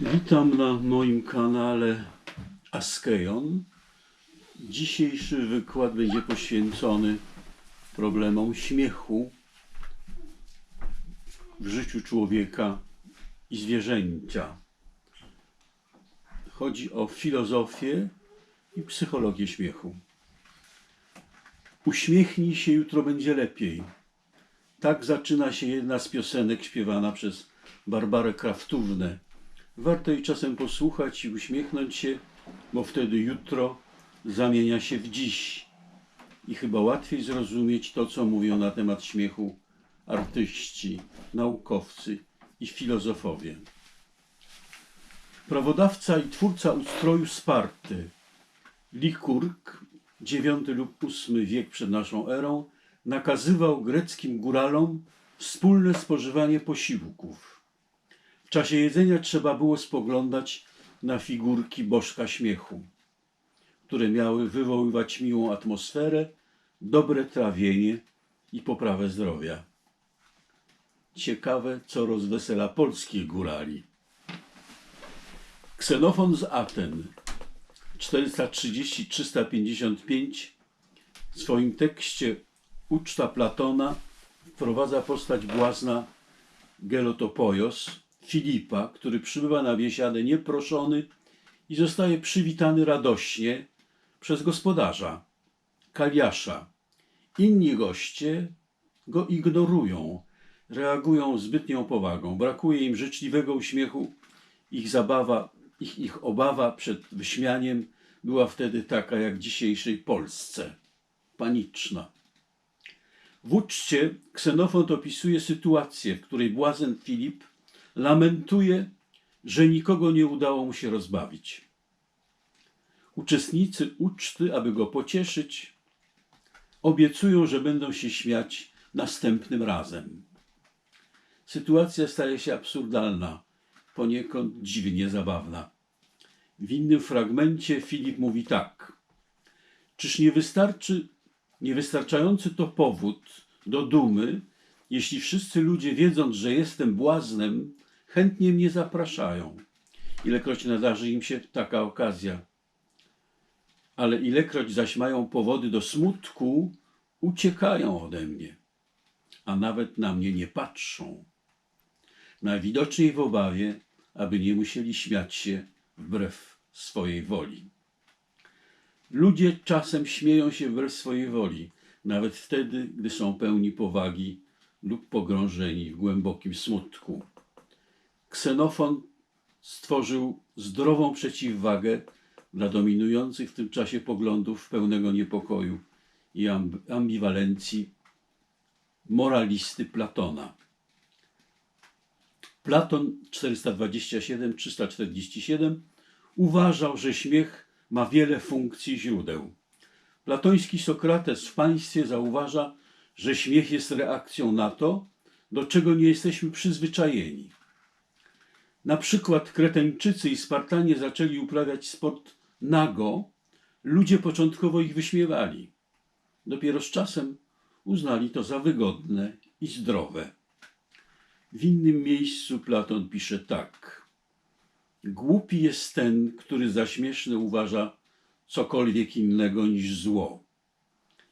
Witam na moim kanale Askeon. Dzisiejszy wykład będzie poświęcony problemom śmiechu w życiu człowieka i zwierzęcia. Chodzi o filozofię i psychologię śmiechu. Uśmiechnij się, jutro będzie lepiej. Tak zaczyna się jedna z piosenek śpiewana przez Barbarę Kraftównę. Warto jej czasem posłuchać i uśmiechnąć się, bo wtedy jutro zamienia się w dziś. I chyba łatwiej zrozumieć to, co mówią na temat śmiechu artyści, naukowcy i filozofowie. Prawodawca i twórca ustroju Sparty, Likurg, IX lub VIII wiek przed naszą erą, nakazywał greckim góralom wspólne spożywanie posiłków. W czasie jedzenia trzeba było spoglądać na figurki bożka śmiechu, które miały wywoływać miłą atmosferę, dobre trawienie i poprawę zdrowia. Ciekawe, co rozwesela polskich górali. Ksenofon z Aten 430-355 w swoim tekście Uczta Platona wprowadza postać błazna Gelotopojos, Filipa, który przybywa na biesiadę nieproszony i zostaje przywitany radośnie przez gospodarza, Kaliasza. Inni goście go ignorują, reagują zbytnią powagą. Brakuje im życzliwego uśmiechu. Ich zabawa, ich, ich obawa przed wyśmianiem była wtedy taka jak w dzisiejszej Polsce. Paniczna. W uczcie Ksenofont opisuje sytuację, w której błazen Filip lamentuje, że nikogo nie udało mu się rozbawić. Uczestnicy uczty, aby go pocieszyć, obiecują, że będą się śmiać następnym razem. Sytuacja staje się absurdalna, poniekąd dziwnie zabawna. W innym fragmencie Filip mówi tak: Czyż nie wystarczy, niewystarczający to powód do dumy, jeśli wszyscy ludzie, wiedząc, że jestem błaznem, chętnie mnie zapraszają, ilekroć nadarzy im się taka okazja. Ale ilekroć zaś mają powody do smutku, uciekają ode mnie, a nawet na mnie nie patrzą. Najwidoczniej w obawie, aby nie musieli śmiać się wbrew swojej woli. Ludzie czasem śmieją się wbrew swojej woli, nawet wtedy, gdy są pełni powagi lub pogrążeni w głębokim smutku. Ksenofon stworzył zdrową przeciwwagę dla dominujących w tym czasie poglądów pełnego niepokoju i amb- ambiwalencji moralisty Platona. Platon 427-347 uważał, że śmiech ma wiele funkcji źródeł. Platoński Sokrates w państwie zauważa, że śmiech jest reakcją na to, do czego nie jesteśmy przyzwyczajeni. Na przykład Kreteńczycy i Spartanie zaczęli uprawiać sport nago, ludzie początkowo ich wyśmiewali. Dopiero z czasem uznali to za wygodne i zdrowe. W innym miejscu Platon pisze tak. Głupi jest ten, który za śmieszne uważa cokolwiek innego niż zło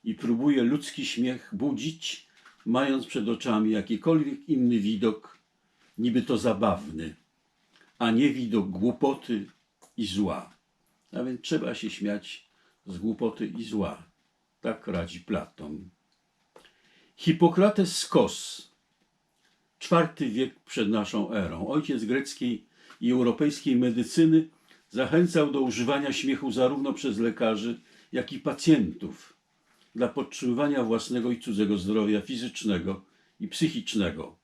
i próbuje ludzki śmiech budzić, mając przed oczami jakikolwiek inny widok, niby to zabawny, a nie widok głupoty i zła. A więc trzeba się śmiać z głupoty i zła. Tak radzi Platon. Hipokrates z Kos, IV wiek przed naszą erą, ojciec greckiej i europejskiej medycyny, zachęcał do używania śmiechu zarówno przez lekarzy, jak i pacjentów dla podtrzymywania własnego i cudzego zdrowia fizycznego i psychicznego.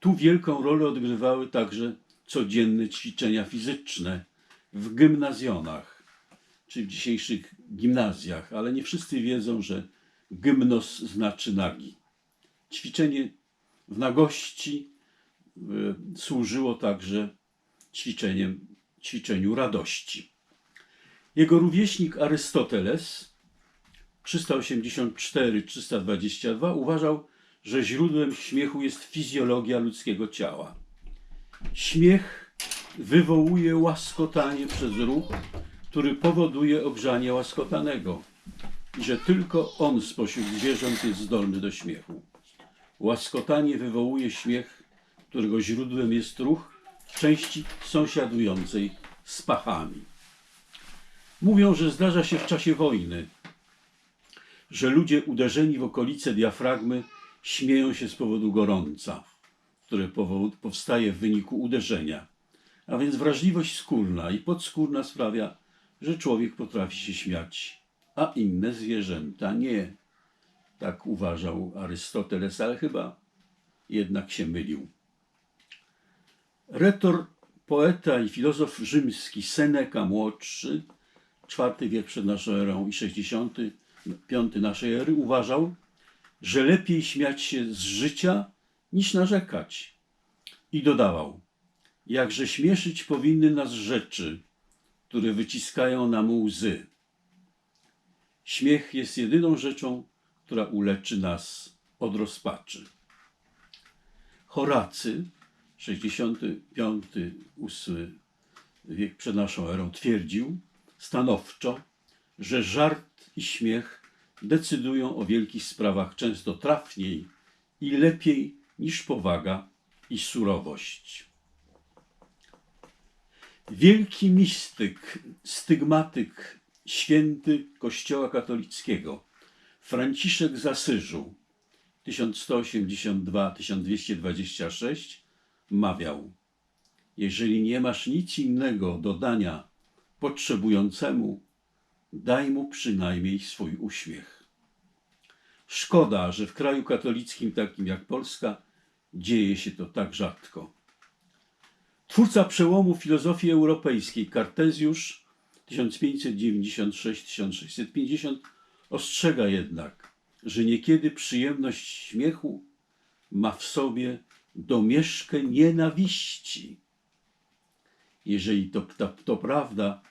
Tu wielką rolę odgrywały także codzienne ćwiczenia fizyczne w gimnazjonach, czy w dzisiejszych gimnazjach, ale nie wszyscy wiedzą, że gymnos znaczy nagi. Ćwiczenie w nagości y, służyło także ćwiczeniem, ćwiczeniu radości. Jego rówieśnik Arystoteles 384-322 uważał, że źródłem śmiechu jest fizjologia ludzkiego ciała. Śmiech wywołuje łaskotanie przez ruch, który powoduje ogrzanie łaskotanego i że tylko on spośród zwierząt jest zdolny do śmiechu. Łaskotanie wywołuje śmiech, którego źródłem jest ruch części sąsiadującej z pachami. Mówią, że zdarza się w czasie wojny, że ludzie uderzeni w okolice diafragmy śmieją się z powodu gorąca, które powstaje w wyniku uderzenia. A więc wrażliwość skórna i podskórna sprawia, że człowiek potrafi się śmiać, a inne zwierzęta nie. Tak uważał Arystoteles, ale chyba jednak się mylił. Retor, poeta i filozof rzymski Seneca młodszy, IV wiek przed naszą erą i 65 naszej ery, uważał, że lepiej śmiać się z życia niż narzekać. I dodawał, jakże śmieszyć powinny nas rzeczy, które wyciskają nam łzy. Śmiech jest jedyną rzeczą, która uleczy nas od rozpaczy. Horacy, 65-8 wiek przed naszą erą, twierdził stanowczo, że żart i śmiech decydują o wielkich sprawach często trafniej i lepiej niż powaga i surowość. Wielki mistyk, stygmatyk, święty Kościoła katolickiego, Franciszek z Asyżu, 1182-1226, mawiał: Jeżeli nie masz nic innego do dania potrzebującemu, daj mu przynajmniej swój uśmiech. Szkoda, że w kraju katolickim takim jak Polska dzieje się to tak rzadko. Twórca przełomu filozofii europejskiej, Kartezjusz 1596-1650, ostrzega jednak, że niekiedy przyjemność śmiechu ma w sobie domieszkę nienawiści. Jeżeli to, to, to prawda,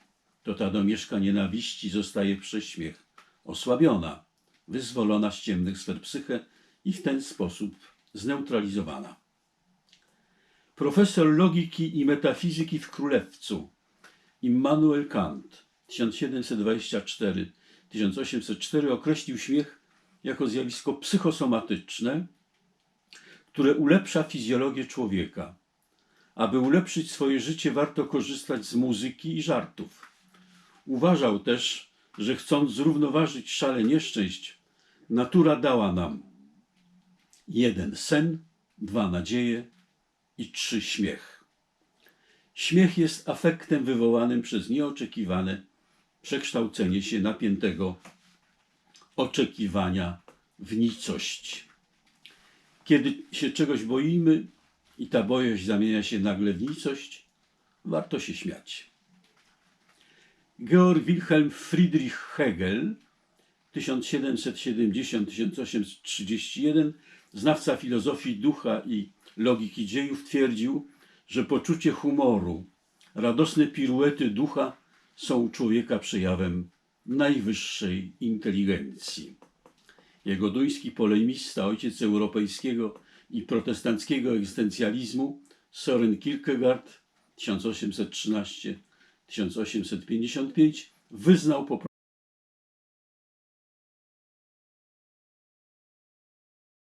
to ta domieszka nienawiści zostaje przez śmiech osłabiona, wyzwolona z ciemnych sfer psyche i w ten sposób zneutralizowana. Profesor logiki i metafizyki w Królewcu Immanuel Kant 1724-1804 określił śmiech jako zjawisko psychosomatyczne, które ulepsza fizjologię człowieka. Aby ulepszyć swoje życie, warto korzystać z muzyki i żartów. Uważał też, że chcąc zrównoważyć szale nieszczęść, natura dała nam jeden sen, dwa nadzieje i trzy śmiech. Śmiech jest afektem wywołanym przez nieoczekiwane przekształcenie się napiętego oczekiwania w nicość. Kiedy się czegoś boimy i ta bojaźń zamienia się nagle w nicość, warto się śmiać. Georg Wilhelm Friedrich Hegel 1770-1831, znawca filozofii ducha i logiki dziejów, twierdził, że poczucie humoru, radosne piruety ducha są u człowieka przejawem najwyższej inteligencji. Jego duński polemista, ojciec europejskiego i protestanckiego egzystencjalizmu, Soren Kierkegaard 1813-1855, wyznał po